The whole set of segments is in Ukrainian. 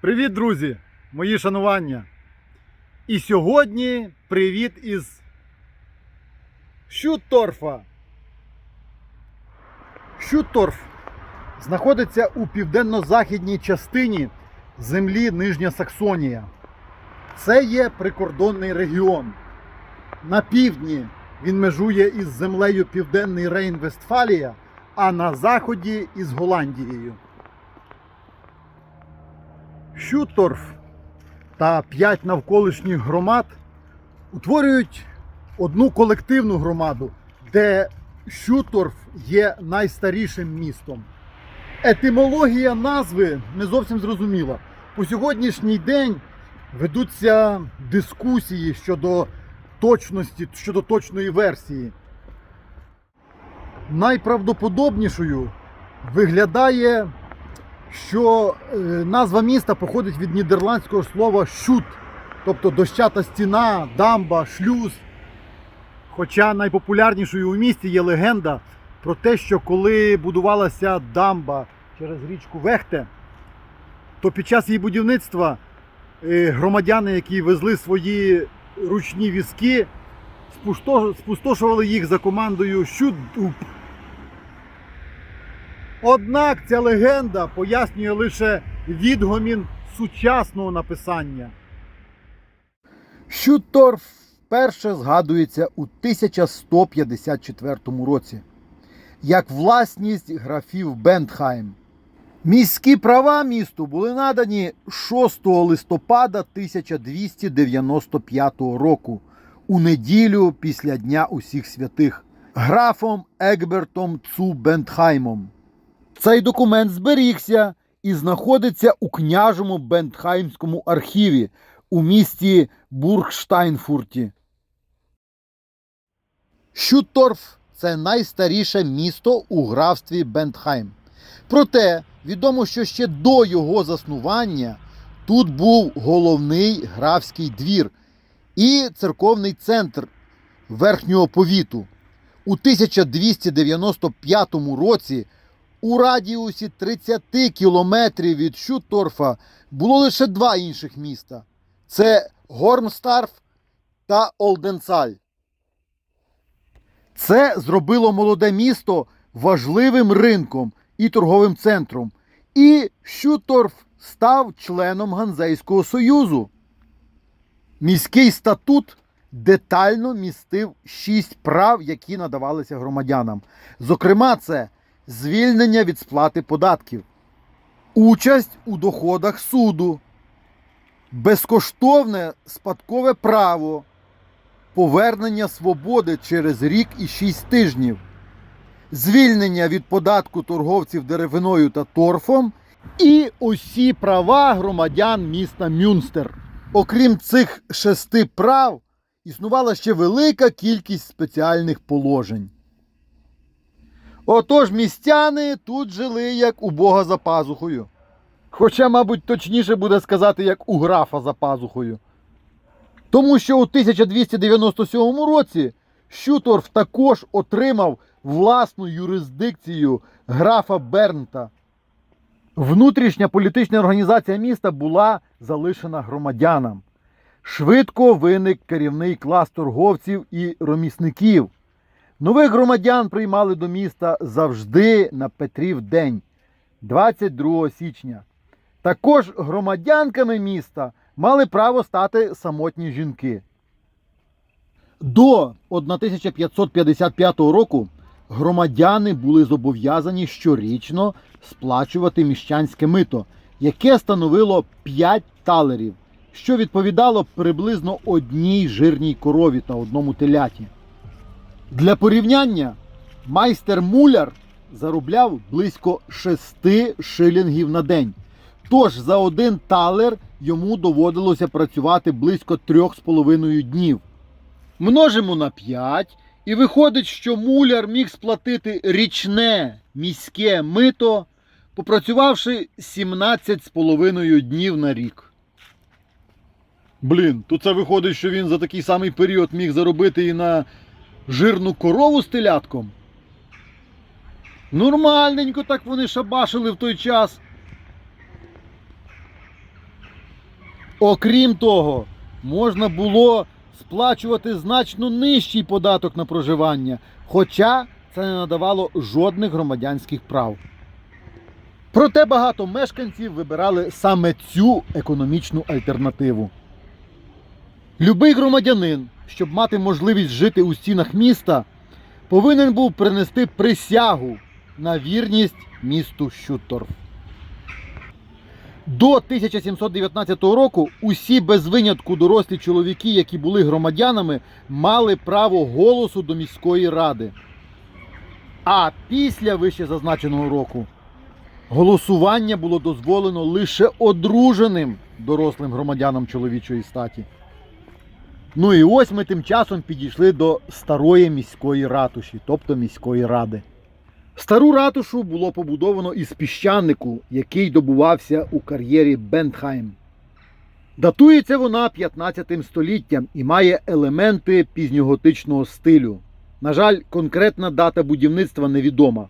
Привіт, друзі! Мої шанування. І сьогодні привіт із Шутторфа. Шутторф знаходиться у південно-західній частині землі Нижня Саксонія. Це є прикордонний регіон. На півдні він межує із землею Південний Рейн-Вестфалія, а на заході із Голландією. Шутторф та п'ять навколишніх громад утворюють одну колективну громаду, де Шутторф є найстарішим містом. Етимологія назви не зовсім зрозуміла. По сьогоднішній день ведуться дискусії щодо точності, щодо точної версії. Найправдоподобнішою виглядає що е, назва міста походить від нідерландського слова шут, тобто дощата стіна, дамба, шлюз. Хоча найпопулярнішою у місті є легенда про те, що коли будувалася дамба через річку Вехте, то під час її будівництва е, громадяни, які везли свої ручні візки, спустошували їх за командою «Щудуп». Однак ця легенда пояснює лише відгомін сучасного написання. Шутторф вперше згадується у 1154 році як власність графів Бендхайм. Міські права місту були надані 6 листопада 1295 року у неділю після Дня усіх святих графом Егбертом Цу Бендхаймом. Цей документ зберігся і знаходиться у княжому Бендхаймському архіві у місті Бургштайнфурті. Шутторф це найстаріше місто у графстві Бендхайм. Проте відомо, що ще до його заснування тут був головний графський двір і церковний центр верхнього повіту. У 1295 році у радіусі 30 кілометрів від Шутторфа було лише два інших міста: це Гормстарф та Олденцаль. Це зробило молоде місто важливим ринком і торговим центром. І Шутторф став членом Ганзейського союзу. Міський статут детально містив шість прав, які надавалися громадянам. Зокрема, це звільнення від сплати податків, участь у доходах суду, безкоштовне спадкове право, повернення свободи через рік і шість тижнів, звільнення від податку торговців деревиною та торфом. І усі права громадян міста Мюнстер. Окрім цих шести прав, існувала ще велика кількість спеціальних положень. Отож, містяни тут жили як у Бога за пазухою. Хоча, мабуть, точніше буде сказати, як у графа за пазухою. Тому що у 1297 році Шуторф також отримав власну юрисдикцію графа Бернта. Внутрішня політична організація міста була залишена громадянам. Швидко виник керівний клас торговців і ремісників. Нових громадян приймали до міста завжди на Петрів день, 22 січня. Також громадянками міста мали право стати самотні жінки. До 1555 року громадяни були зобов'язані щорічно сплачувати міщанське мито, яке становило 5 талерів, що відповідало приблизно одній жирній корові та одному теляті. Для порівняння майстер муляр заробляв близько 6 шилінгів на день. Тож за один талер йому доводилося працювати близько 3,5 днів. Множимо на 5, і виходить, що муляр міг сплатити річне міське мито, попрацювавши 17,5 днів на рік. Блін, то це виходить, що він за такий самий період міг заробити і на жирну корову з телятком. Нормальненько так вони шабашили в той час. Окрім того, можна було сплачувати значно нижчий податок на проживання, хоча це не надавало жодних громадянських прав. Проте багато мешканців вибирали саме цю економічну альтернативу. Любий громадянин, щоб мати можливість жити у стінах міста, повинен був принести присягу на вірність місту Щутторф. До 1719 року усі без винятку дорослі чоловіки, які були громадянами, мали право голосу до міської ради. А після вище зазначеного року голосування було дозволено лише одруженим дорослим громадянам чоловічої статі. Ну і ось ми тим часом підійшли до старої міської ратуші, тобто міської ради. Стару ратушу було побудовано із піщанику, який добувався у кар'єрі Бентхайм. Датується вона 15 століттям і має елементи пізньоготичного стилю. На жаль, конкретна дата будівництва невідома.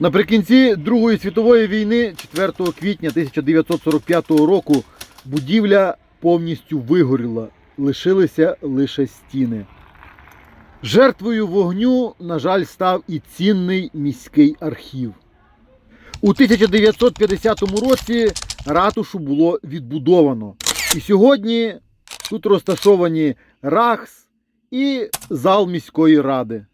Наприкінці Другої світової війни, 4 квітня 1945 року, будівля повністю вигоріла, лишилися лише стіни. Жертвою вогню, на жаль, став і цінний міський архів. У 1950 році ратушу було відбудовано. І сьогодні тут розташовані РАХС і зал міської ради.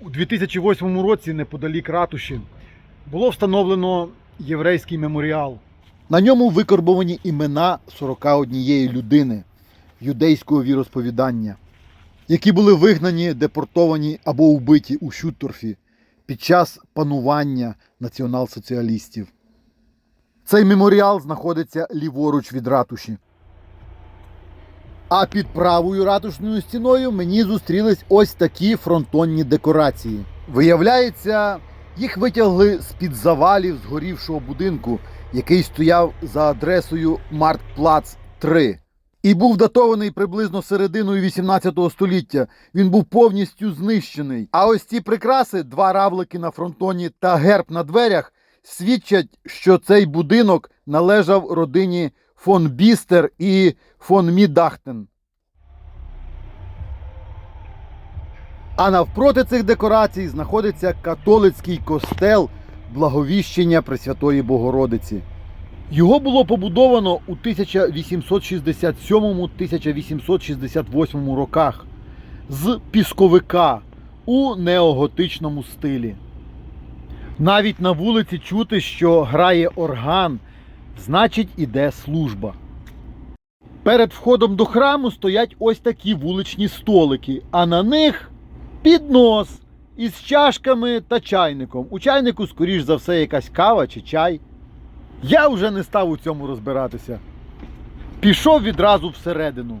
У 2008 році, неподалік ратуші, було встановлено єврейський меморіал. На ньому викорбовані імена 41 людини юдейського віросповідання, які були вигнані, депортовані або вбиті у Щутторфі під час панування націонал-соціалістів. Цей меморіал знаходиться ліворуч від ратуші. А під правою ратушною стіною мені зустрілись ось такі фронтонні декорації. Виявляється, їх витягли з-під завалів згорівшого будинку, який стояв за адресою Маркплац 3. І був датований приблизно серединою 18 століття. Він був повністю знищений. А ось ці прикраси, два равлики на фронтоні та герб на дверях, свідчать, що цей будинок належав родині фон Бістер і фон Мідахтен. А навпроти цих декорацій знаходиться католицький костел Благовіщення Пресвятої Богородиці. Його було побудовано у 1867-1868 роках з пісковика у неоготичному стилі. Навіть на вулиці чути, що грає орган, значить іде служба. Перед входом до храму стоять ось такі вуличні столики, а на них піднос із чашками та чайником. У чайнику, скоріш за все, якась кава чи чай. Я вже не став у цьому розбиратися. Пішов відразу всередину.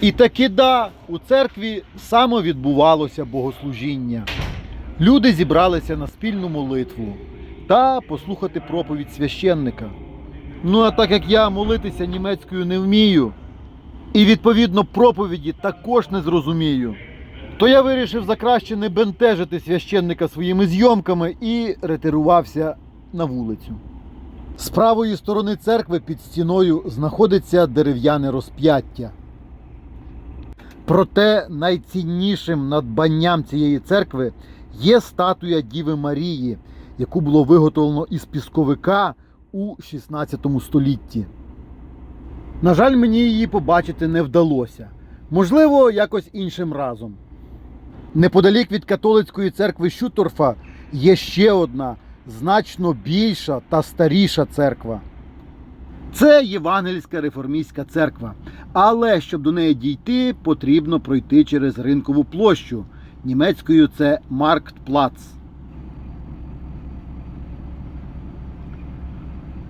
І таки да, у церкві саме відбувалося богослужіння. Люди зібралися на спільну молитву та послухати проповідь священника. Ну а так як я молитися німецькою не вмію, і відповідно проповіді також не зрозумію, то я вирішив за краще не бентежити священника своїми зйомками і ретирувався на вулицю. З правої сторони церкви під стіною знаходиться дерев'яне розп'яття. Проте найціннішим надбанням цієї церкви є статуя Діви Марії, яку було виготовлено із пісковика у 16 столітті. На жаль, мені її побачити не вдалося. Можливо, якось іншим разом. Неподалік від католицької церкви Щуторфа є ще одна значно більша та старіша церква. Це Євангельська реформістська церква. Але щоб до неї дійти, потрібно пройти через ринкову площу. Німецькою це Марктплац.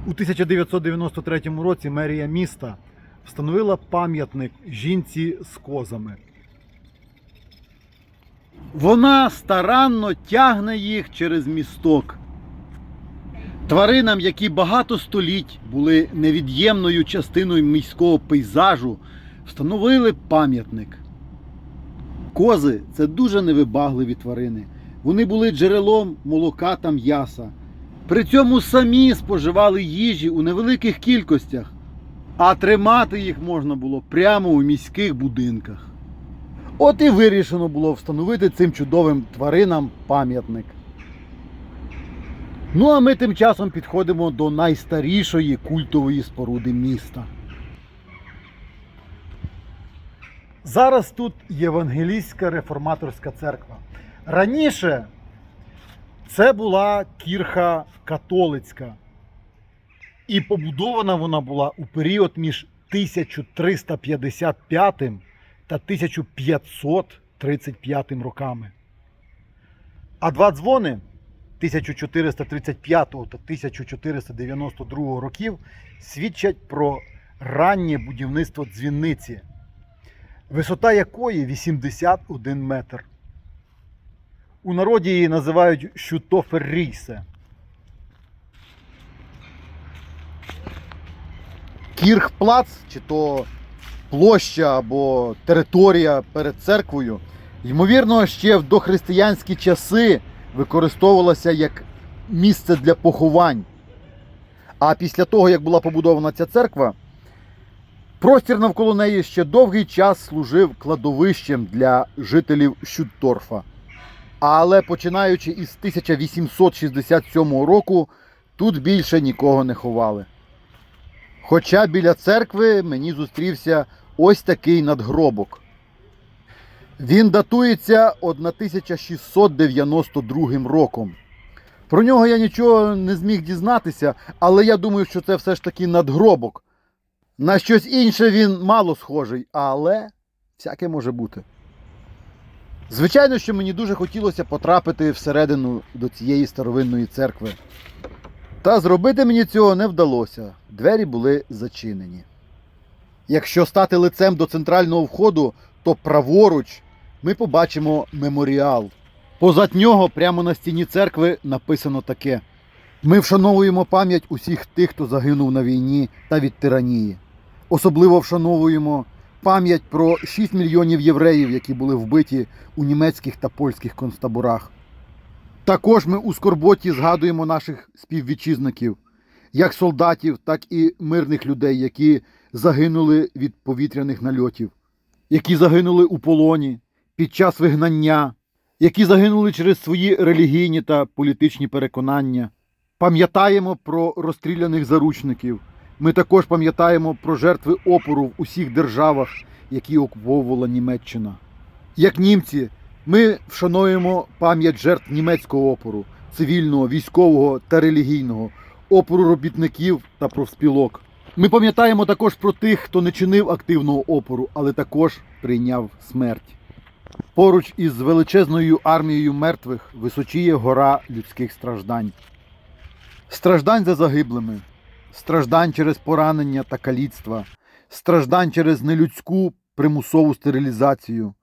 У 1993 році мерія міста встановила пам'ятник жінці з козами. Вона старанно тягне їх через місток. Тваринам, які багато століть були невід'ємною частиною міського пейзажу, встановили пам'ятник. Кози це дуже невибагливі тварини. Вони були джерелом молока та м'яса. При цьому самі споживали їжі у невеликих кількостях, а тримати їх можна було прямо у міських будинках. От і вирішено було встановити цим чудовим тваринам пам'ятник. Ну а ми тим часом підходимо до найстарішої культової споруди міста. Зараз тут Євангелійська реформаторська церква. Раніше це була кірха католицька. І побудована вона була у період між 1355 та 1535 роками. А два дзвони 1435 та 1492 років свідчать про раннє будівництво дзвіниці, висота якої 81 метр. У народі її називають Щутоферрійсе. Кірхплац, чи то площа або територія перед церквою, ймовірно, ще в дохристиянські часи використовувалася як місце для поховань. А після того, як була побудована ця церква, простір навколо неї ще довгий час служив кладовищем для жителів Щутторфа. Але починаючи із 1867 року, тут більше нікого не ховали. Хоча біля церкви мені зустрівся ось такий надгробок. Він датується 1692 роком. Про нього я нічого не зміг дізнатися, але я думаю, що це все ж таки надгробок. На щось інше він мало схожий, але всяке може бути. Звичайно, що мені дуже хотілося потрапити всередину до цієї старовинної церкви. Та зробити мені цього не вдалося. Двері були зачинені. Якщо стати лицем до центрального входу, то праворуч ми побачимо меморіал. Позад нього, прямо на стіні церкви, написано таке: Ми вшановуємо пам'ять усіх тих, хто загинув на війні та від тиранії. Особливо вшановуємо пам'ять про 6 мільйонів євреїв, які були вбиті у німецьких та польських концтаборах. Також ми у скорботі згадуємо наших співвітчизників, як солдатів, так і мирних людей, які загинули від повітряних нальотів, які загинули у полоні під час вигнання, які загинули через свої релігійні та політичні переконання. Пам'ятаємо про розстріляних заручників. Ми також пам'ятаємо про жертви опору в усіх державах, які окуповувала Німеччина. Як німці, ми вшануємо пам'ять жертв німецького опору, цивільного, військового та релігійного, опору робітників та профспілок. Ми пам'ятаємо також про тих, хто не чинив активного опору, але також прийняв смерть. Поруч із величезною армією мертвих височіє гора людських страждань. Страждань за загиблими, страждань через поранення та каліцтва, страждань через нелюдську примусову стерилізацію,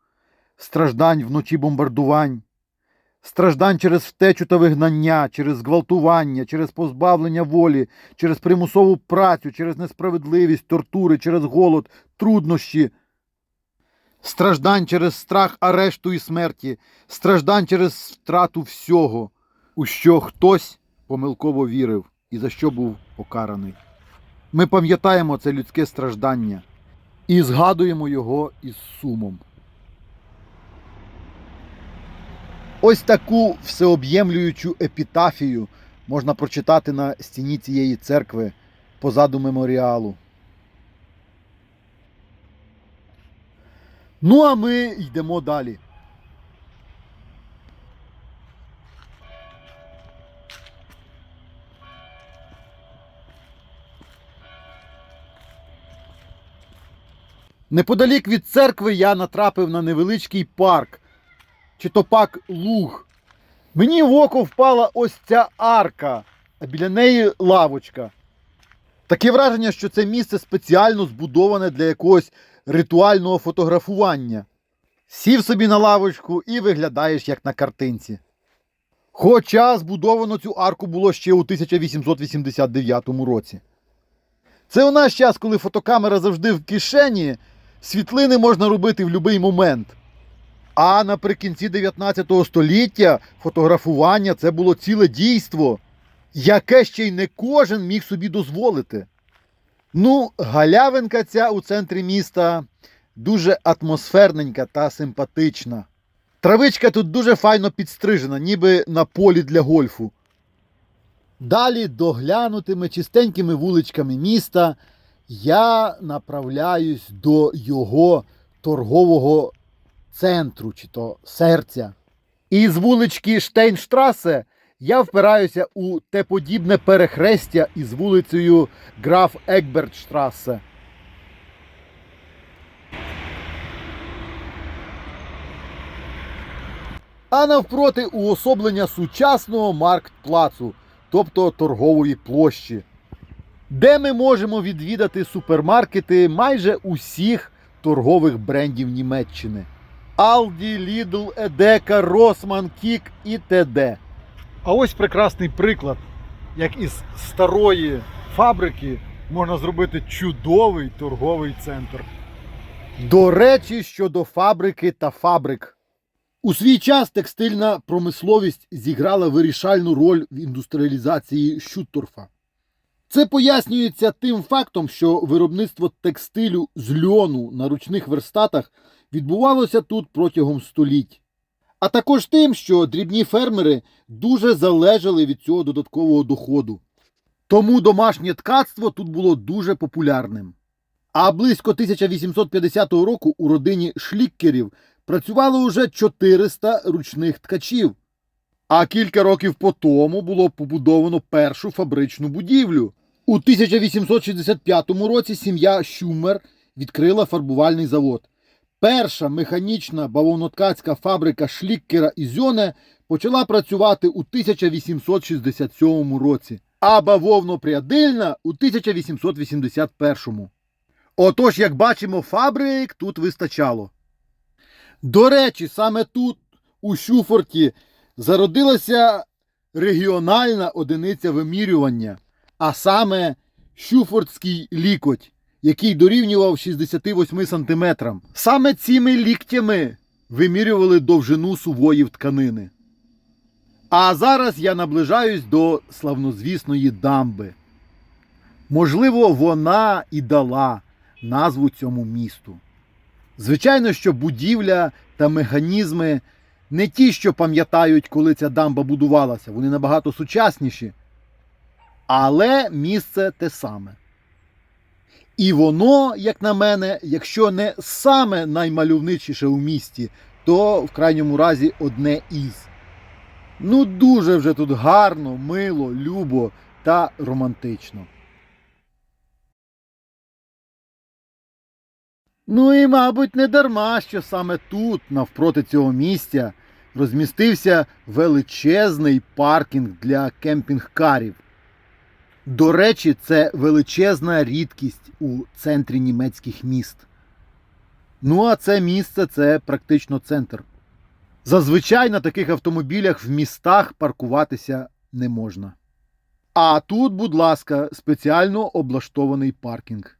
страждань вночі бомбардувань, страждань через втечу та вигнання, через зґвалтування, через позбавлення волі, через примусову працю, через несправедливість, тортури, через голод, труднощі. Страждань через страх арешту і смерті, страждань через втрату всього, у що хтось помилково вірив і за що був покараний. Ми пам'ятаємо це людське страждання і згадуємо його із сумом. Ось таку всеоб'ємлюючу епітафію можна прочитати на стіні цієї церкви позаду меморіалу. Ну, а ми йдемо далі. Неподалік від церкви я натрапив на невеличкий парк, чи то пак луг. Мені в око впала ось ця арка, а біля неї лавочка. Таке враження, що це місце спеціально збудоване для якогось ритуального фотографування. Сів собі на лавочку і виглядаєш як на картинці. Хоча збудовано цю арку було ще у 1889 році. Це у наш час, коли фотокамера завжди в кишені, світлини можна робити в будь-який момент. А наприкінці 19 століття фотографування це було ціле дійство. яке ще й не кожен міг собі дозволити. Ну, галявинка ця у центрі міста дуже атмосферненька та симпатична. Травичка тут дуже файно підстрижена, ніби на полі для гольфу. Далі доглянутими чистенькими вуличками міста я направляюсь до його торгового центру чи то серця. І з вулички Штейнштрасе я впираюся у те подібне перехрестя із вулицею Граф Екбертштрасе. А навпроти уособлення сучасного марктплацу, тобто торгової площі, де ми можемо відвідати супермаркети майже усіх торгових брендів Німеччини. Aldi, Lidl, Edeka, Rossmann, Kik і т.д. А ось прекрасний приклад, як із старої фабрики можна зробити чудовий торговий центр. До речі, щодо фабрики та фабрик. У свій час текстильна промисловість зіграла вирішальну роль в індустріалізації Щутторфа. Це пояснюється тим фактом, що виробництво текстилю з льону на ручних верстатах відбувалося тут протягом століть. А також тим, що дрібні фермери дуже залежали від цього додаткового доходу. Тому домашнє ткацтво тут було дуже популярним. А близько 1850 року у родині шліккерів працювало уже 400 ручних ткачів. А кілька років по тому було побудовано першу фабричну будівлю. У 1865 році сім'я Шумер відкрила фарбувальний завод. Перша механічна бавовноткацька фабрика Шліккера і Зьоне почала працювати у 1867 році, а бавовнопрядильна у 1881. Отож, як бачимо, фабрик тут вистачало. До речі, саме тут, у Шуфорті, зародилася регіональна одиниця вимірювання, а саме Шуфортський лікоть, який дорівнював 68 сантиметрам. Саме цими ліктями вимірювали довжину сувоїв тканини. А зараз я наближаюсь до славнозвісної дамби. Можливо, вона і дала назву цьому місту. Звичайно, що будівля та механізми не ті, що пам'ятають, коли ця дамба будувалася, вони набагато сучасніші. Але місце те саме. І воно, як на мене, якщо не саме наймальовничіше у місті, то в крайньому разі одне із. Ну, дуже вже тут гарно, мило, любо та романтично. Ну і, мабуть, не дарма, що саме тут, навпроти цього місця, розмістився величезний паркінг для кемпінг-карів. До речі, це величезна рідкість у центрі німецьких міст. Ну, а це місце це практично центр. Зазвичай на таких автомобілях в містах паркуватися не можна. А тут, будь ласка, спеціально облаштований паркінг,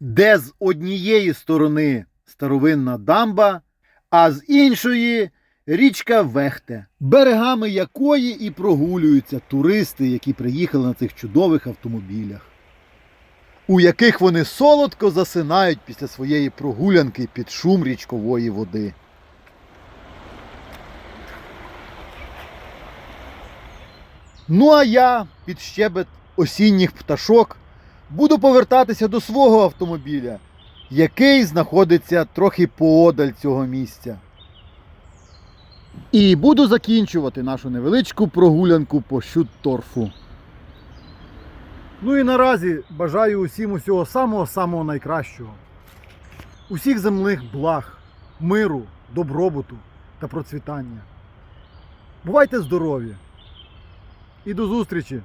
де з однієї сторони старовинна дамба, а з іншої річка Вехте, берегами якої і прогулюються туристи, які приїхали на цих чудових автомобілях, у яких вони солодко засинають після своєї прогулянки під шум річкової води. Ну а я під щебет осінніх пташок буду повертатися до свого автомобіля, який знаходиться трохи поодаль цього місця. І буду закінчувати нашу невеличку прогулянку по Щутторфу. Ну і наразі бажаю усім усього самого-самого найкращого. Усіх земних благ, миру, добробуту та процвітання. Бувайте здорові! І до зустрічі